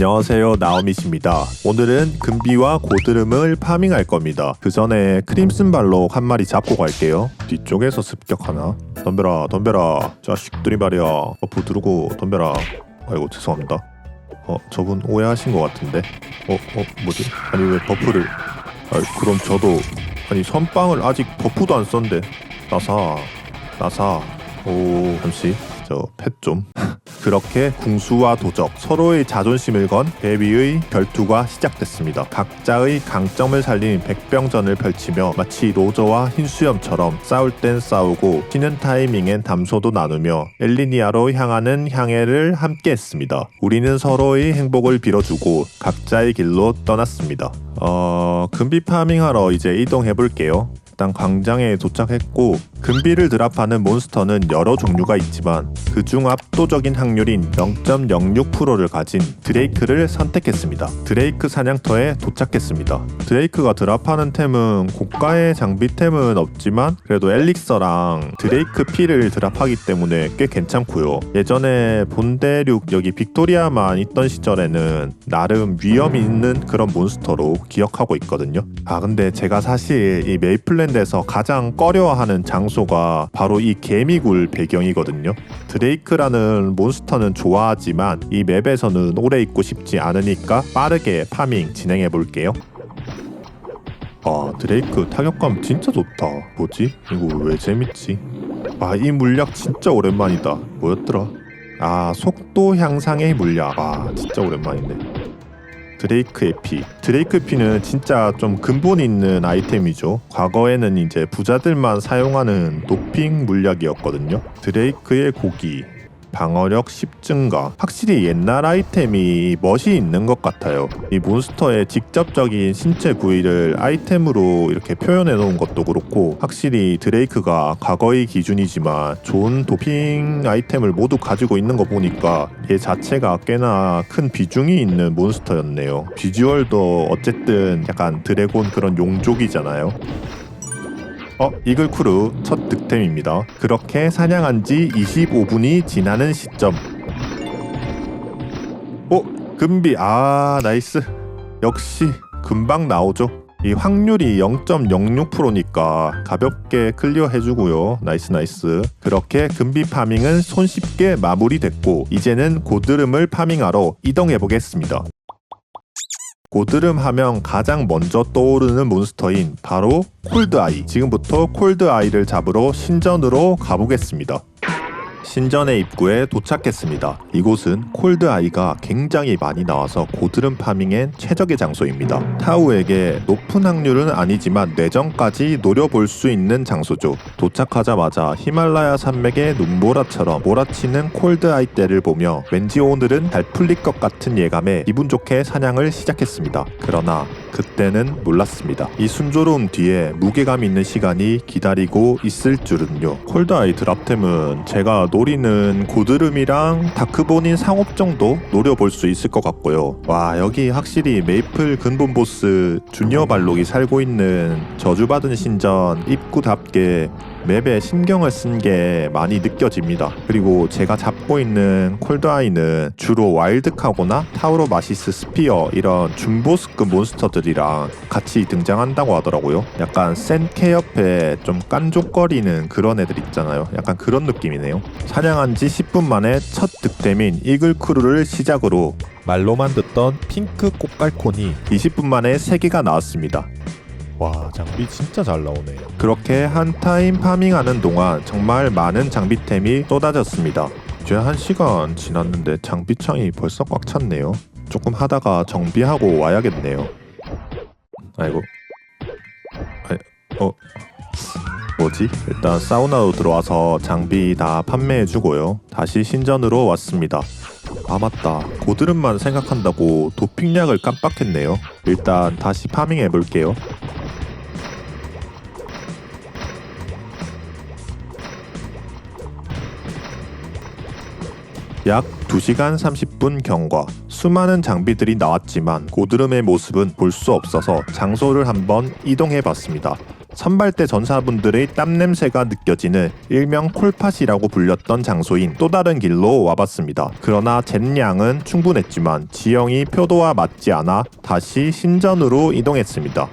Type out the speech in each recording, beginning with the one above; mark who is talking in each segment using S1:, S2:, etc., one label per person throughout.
S1: 안녕하세요. 나오미씨입니다. 오늘은 금비와 고드름을 파밍할 겁니다. 그 전에 크림슨 발록 한 마리 잡고 갈게요. 뒤쪽에서 습격하나? 덤벼라 덤벼라. 자식들이 말이야. 버프 두르고 덤벼라. 아이고 죄송합니다. 어 저분 오해하신 것 같은데. 어 어 뭐지? 아니 왜 버프를? 아 그럼 저도. 아니 선빵을 아직 버프도 안 썼는데. 나사 나사. 오 잠시. 저 펫 좀 그렇게 궁수와 도적 서로의 자존심을 건 대위의 결투가 시작됐습니다. 각자의 강점을 살린 백병전을 펼치며 마치 로저와 흰수염처럼 싸울 땐 싸우고 쉬는 타이밍엔 담소도 나누며 엘리니아로 향하는 향해를 함께 했습니다. 우리는 서로의 행복을 빌어주고 각자의 길로 떠났습니다. 어 금비 파밍하러 이제 이동해 볼게요. 일단 광장에 도착했고 금비를 드랍하는 몬스터는 여러 종류가 있지만 그중 압도적인 확률인 0.06%를 가진 드레이크를 선택했습니다. 드레이크 사냥터에 도착했습니다. 드레이크가 드랍하는 템은 고가의 장비템은 없지만 그래도 엘릭서랑 드레이크 피를 드랍하기 때문에 꽤 괜찮고요. 예전에 본대륙 여기 빅토리아만 있던 시절에는 나름 위험이 있는 그런 몬스터로 기억하고 있거든요. 아 근데 제가 사실 이 메이플랜드에서 가장 꺼려하는 장 소가 바로 이 개미굴 배경이거든요. 드레이크라는 몬스터는 좋아하지만 이 맵에서는 오래 있고 싶지 않으니까 빠르게 파밍 진행해 볼게요. 아 드레이크 타격감 진짜 좋다. 뭐지? 이거 왜 재밌지? 아 이 물약 진짜 오랜만이다. 뭐였더라? 아 속도 향상의 물약. 아 진짜 오랜만이네. 드레이크의 피. 드레이크 피는 진짜 좀 근본 있는 아이템이죠. 과거에는 이제 부자들만 사용하는 도핑 물약이었거든요. 드레이크의 고기. 방어력 10 증가. 확실히 옛날 아이템이 멋이 있는 것 같아요. 이 몬스터의 직접적인 신체 부위를 아이템으로 이렇게 표현해 놓은 것도 그렇고, 확실히 드레이크가 과거의 기준이지만 좋은 도핑 아이템을 모두 가지고 있는 거 보니까 얘 자체가 꽤나 큰 비중이 있는 몬스터였네요. 비주얼도 어쨌든 약간 드래곤 그런 용족이잖아요. 어, 이글 크루 첫 득템입니다. 그렇게 사냥한 지 25분이 지나는 시점. 오, 금비. 아, 나이스. 역시 금방 나오죠. 이 확률이 0.06%니까 가볍게 클리어 해주고요. 나이스 나이스. 그렇게 금비 파밍은 손쉽게 마무리됐고 이제는 고드름을 파밍하러 이동해 보겠습니다. 고드름 하면 가장 먼저 떠오르는 몬스터인 바로 콜드아이. 지금부터 콜드아이를 잡으러 신전으로 가보겠습니다. 신전의 입구에 도착했습니다. 이곳은 콜드 아이가 굉장히 많이 나와서 고드름 파밍엔 최적의 장소입니다. 타우에게 높은 확률은 아니지만 내전까지 노려볼 수 있는 장소죠. 도착하자마자 히말라야 산맥의 눈보라처럼 몰아치는 콜드 아이 떼를 보며 왠지 오늘은 잘 풀릴 것 같은 예감에 기분 좋게 사냥을 시작했습니다. 그러나 그때는 몰랐습니다. 이 순조로움 뒤에 무게감 있는 시간이 기다리고 있을 줄은요. 콜드아이 드랍템은 제가 노리는 고드름이랑 다크본인 상업 정도 노려볼 수 있을 것 같고요. 와 여기 확실히 메이플 근본 보스 주니어 발록이 살고 있는 저주받은 신전 입구답게 맵에 신경을 쓴 게 많이 느껴집니다. 그리고 제가 잡고 있는 콜드아이는 주로 와일드카고나 타우로 마시스 스피어 이런 중보스급 몬스터들 이랑 같이 등장한다고 하더라고요. 약간 센케 옆에 좀 깐족거리는 그런 애들 있잖아요. 약간 그런 느낌이네요. 사냥한 지 10분 만에 첫 득템인 이글 크루를 시작으로 말로만 듣던 핑크 꽃갈콘이 20분 만에 3개가 나왔습니다. 와 장비 진짜 잘 나오네 그렇게 한 타임 파밍하는 동안 정말 많은 장비템이 쏟아졌습니다 이제 한 시간 지났는데 장비창이 벌써 꽉 찼네요 조금 하다가 정비하고 와야겠네요 아이고. 아이, 어? 뭐지? 일단 사우나로 들어와서 장비 다 판매해주고요. 다시 신전으로 왔습니다. 아 맞다. 고드름만 생각한다고 도핑약을 깜빡했네요. 일단 다시 파밍해볼게요 약 2시간 30분 경과. 수많은 장비들이 나왔지만 고드름의 모습은 볼 수 없어서 장소를 한번 이동해 봤습니다. 선발대 전사분들의 땀 냄새가 느껴지는 일명 콜팟이라고 불렸던 장소인 또 다른 길로 와봤습니다. 그러나 젠양은 충분했지만 지형이 표도와 맞지 않아 다시 신전으로 이동했습니다.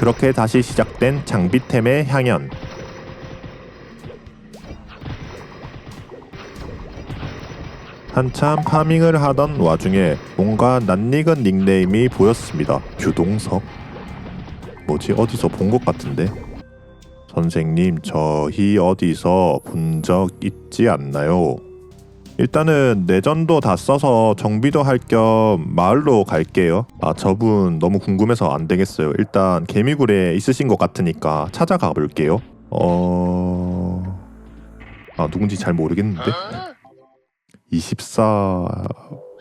S1: 그렇게 다시 시작된 장비템의 향연. 한참 파밍을 하던 와중에 뭔가 낯익은 닉네임이 보였습니다. 규동석? 뭐지? 어디서 본 것 같은데? 선생님, 저희 어디서 본 적 있지 않나요? 일단은 내전도 다 써서 정비도 할 겸 마을로 갈게요. 아, 저분 너무 궁금해서 안 되겠어요. 일단 개미굴에 있으신 것 같으니까 찾아가 볼게요. 어... 아, 누군지 잘 모르겠는데? 24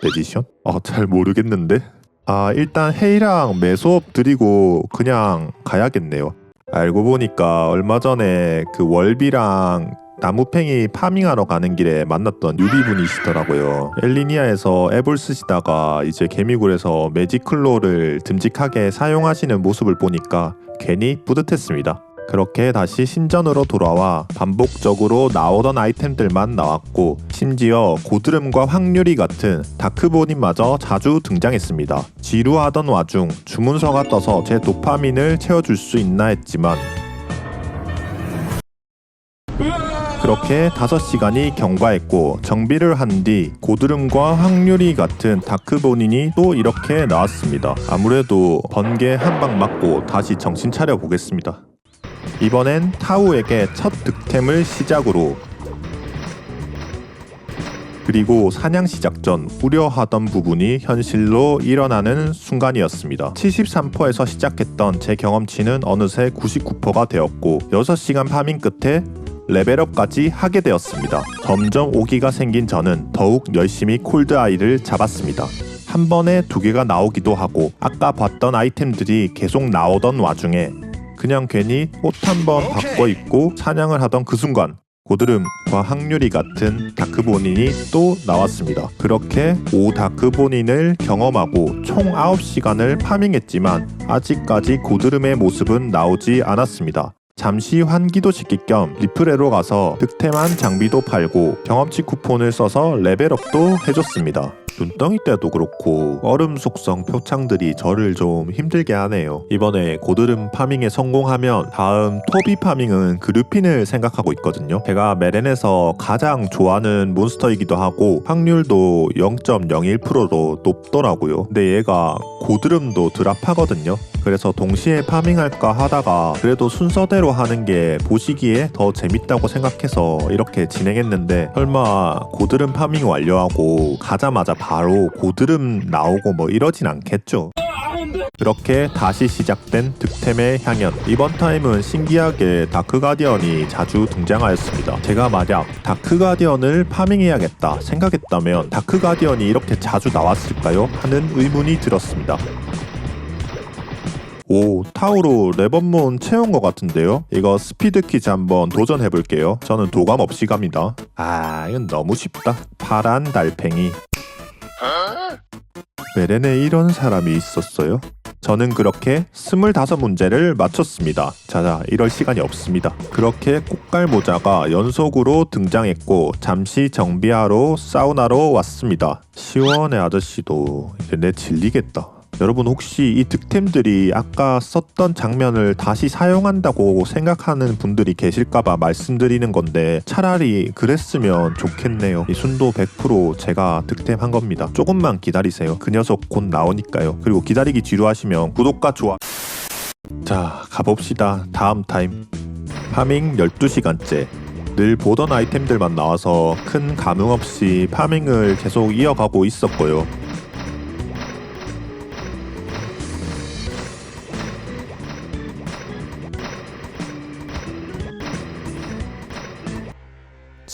S1: 에디션? 아, 잘 모르겠는데? 아, 일단 헤이랑 매수업 드리고 그냥 가야겠네요. 알고 보니까 얼마 전에 그 월비랑 나무팽이 파밍하러 가는 길에 만났던 유비분이시더라고요. 엘리니아에서 앱을 쓰시다가 이제 개미굴에서 매직클로를 듬직하게 사용하시는 모습을 보니까 괜히 뿌듯했습니다. 그렇게 다시 신전으로 돌아와 반복적으로 나오던 아이템들만 나왔고 심지어 고드름과 확률이 같은 다크보님마저 자주 등장했습니다. 지루하던 와중 주문서가 떠서 제 도파민을 채워줄 수 있나 했지만 그렇게 5시간이 경과했고 정비를 한 뒤 고드름과 확률이 같은 다크본인이 또 이렇게 나왔습니다. 아무래도 번개 한 방 맞고 다시 정신 차려 보겠습니다. 이번엔 타우에게 첫 득템을 시작으로 그리고 사냥 시작 전 우려하던 부분이 현실로 일어나는 순간이었습니다. 73%에서 시작했던 제 경험치는 어느새 99%가 되었고 6시간 파밍 끝에 레벨업까지 하게 되었습니다. 점점 오기가 생긴 저는 더욱 열심히 콜드 아이를 잡았습니다. 한 번에 두 개가 나오기도 하고 아까 봤던 아이템들이 계속 나오던 와중에 그냥 괜히 옷 한 번 바꿔 입고 사냥을 하던 그 순간 고드름과 확률이 같은 다크본인이 또 나왔습니다. 그렇게 5 다크본인을 경험하고 총 9시간을 파밍했지만 아직까지 고드름의 모습은 나오지 않았습니다. 잠시 환기도 시킬 겸 리프레로 가서 득템한 장비도 팔고 경험치 쿠폰을 써서 레벨업도 해줬습니다. 눈덩이 때도 그렇고 얼음 속성 표창들이 저를 좀 힘들게 하네요. 이번에 고드름 파밍에 성공하면 다음 토비 파밍은 그루핀을 생각하고 있거든요. 제가 메렌에서 가장 좋아하는 몬스터이기도 하고 확률도 0.01%로 높더라고요. 근데 얘가 고드름도 드랍하거든요. 그래서 동시에 파밍할까 하다가 그래도 순서대로 하는 게 보시기에 더 재밌다고 생각해서 이렇게 진행했는데 설마 고드름 파밍 완료하고 가자마자 바로 고드름 나오고 뭐 이러진 않겠죠. 그렇게 다시 시작된 득템의 향연 이번 타임은 신기하게 다크 가디언이 자주 등장하였습니다 제가 만약 다크 가디언을 파밍해야겠다 생각했다면 다크 가디언이 이렇게 자주 나왔을까요? 하는 의문이 들었습니다 오 타우로 레버몬 채운 것 같은데요 이거 스피드 퀴즈 한번 도전해 볼게요 저는 도감 없이 갑니다 아 이건 너무 쉽다 파란 달팽이 메렌에 이런 사람이 있었어요? 저는 그렇게 25문제를 맞췄습니다. 자자, 이럴 시간이 없습니다. 그렇게 꽃갈 모자가 연속으로 등장했고 잠시 정비하러 사우나로 왔습니다. 시원해 아저씨도 이제 내 질리겠다. 여러분 혹시 이 득템들이 아까 썼던 장면을 다시 사용한다고 생각하는 분들이 계실까봐 말씀드리는 건데 차라리 그랬으면 좋겠네요. 이 순도 100% 제가 득템한 겁니다. 조금만 기다리세요. 그 녀석 곧 나오니까요. 그리고 기다리기 지루하시면 구독과 좋아. 자 가봅시다. 다음 타임. 파밍 12시간째. 늘 보던 아이템들만 나와서 큰 감흥 없이 파밍을 계속 이어가고 있었고요.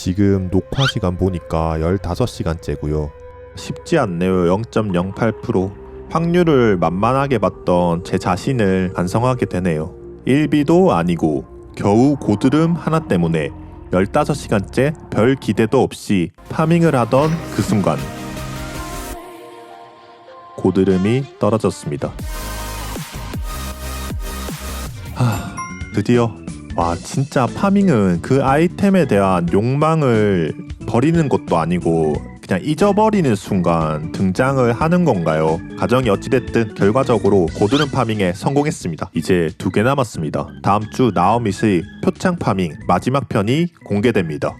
S1: 지금 녹화 시간 보니까 15시간째고요. 쉽지 않네요. 0.08%. 확률을 만만하게 봤던 제 자신을 반성하게 되네요. 1비도 아니고 겨우 고드름 하나 때문에 15시간째 별 기대도 없이 파밍을 하던 그 순간 고드름이 떨어졌습니다. 하... 드디어 와 진짜 파밍은 그 아이템에 대한 욕망을 버리는 것도 아니고 그냥 잊어버리는 순간 등장을 하는 건가요? 가정이 어찌됐든 결과적으로 고드름 파밍에 성공했습니다. 이제 두 개 남았습니다. 다음 주 나우밋의 표창 파밍 마지막 편이 공개됩니다.